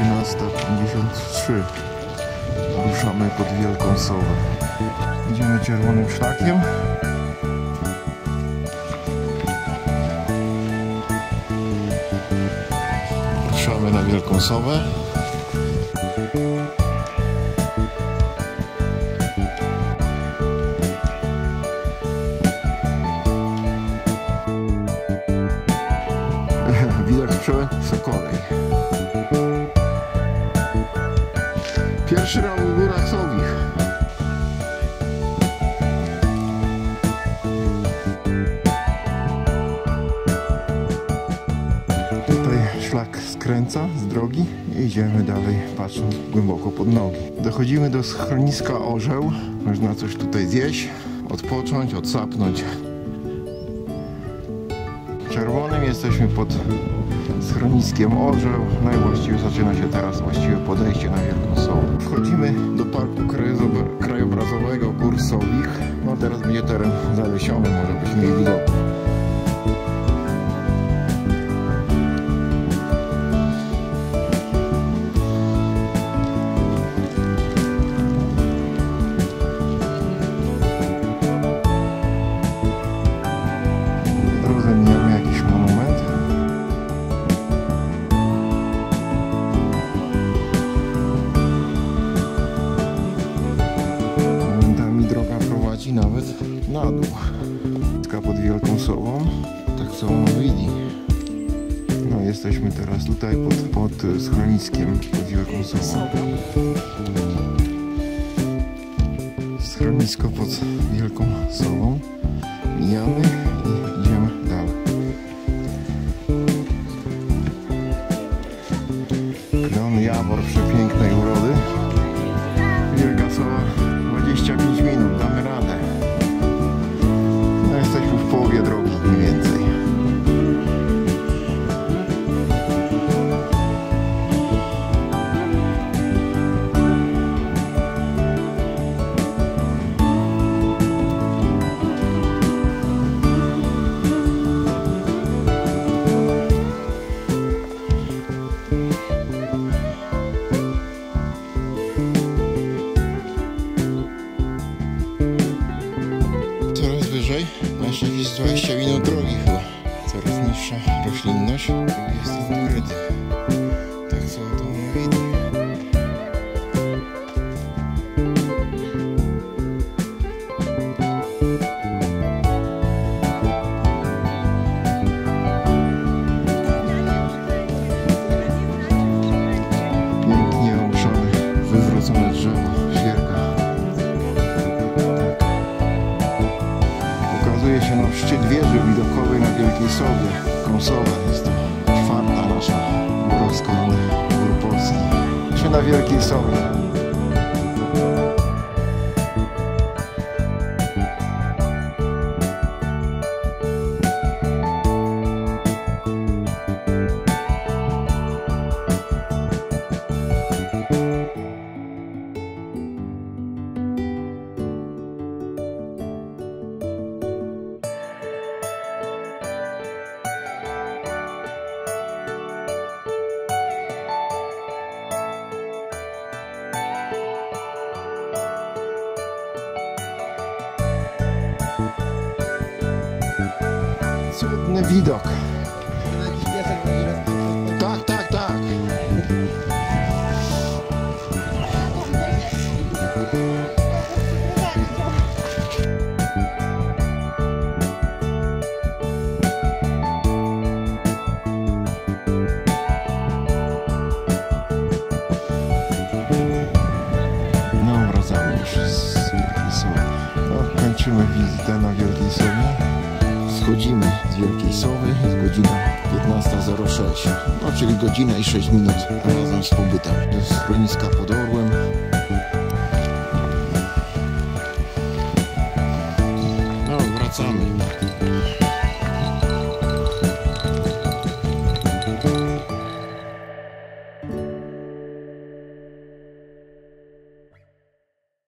13.53 Ruszamy pod Wielką Sowę. Idziemy czerwonym szlakiem. Ruszamy na Wielką Sowę. Widok z raz w górach. Tutaj szlak skręca z drogi i idziemy dalej, patrząc głęboko pod nogi. Dochodzimy do schroniska Orzeł. Można coś tutaj zjeść, odpocząć, odsapnąć. Czerwonym jesteśmy pod schroniskiem Orzeł. No i właściwie zaczyna się teraz właściwe podejście na Wielką Sołę. Wchodzimy do Parku Krajobrazowego Gór prowadzi nawet na dół. Pod Wielką Sową. Tak samo widzi. No jesteśmy teraz tutaj pod, pod schroniskiem pod Wielką Sową. Schronisko pod Wielką Sową. Mijamy 20 minut drogi chyba. Coraz niższa roślinność. Jest. Ukazuje się nam szczyt wieży widokowej na Wielkiej Sowie. Kąsowa jest to czwarta nasza korony gór Polski. Czy na Wielkiej Sowie. Cudny widok. Tak, tak, tak. No, wracamy już z Wielkiej Sowy. No, kończymy wizytę na Wielkiej Sowie. Schodzimy Wielkiej Sowy, jest godzina 15.06, no czyli godzina i 6 minut razem z pobytem. Do schroniska pod Orłem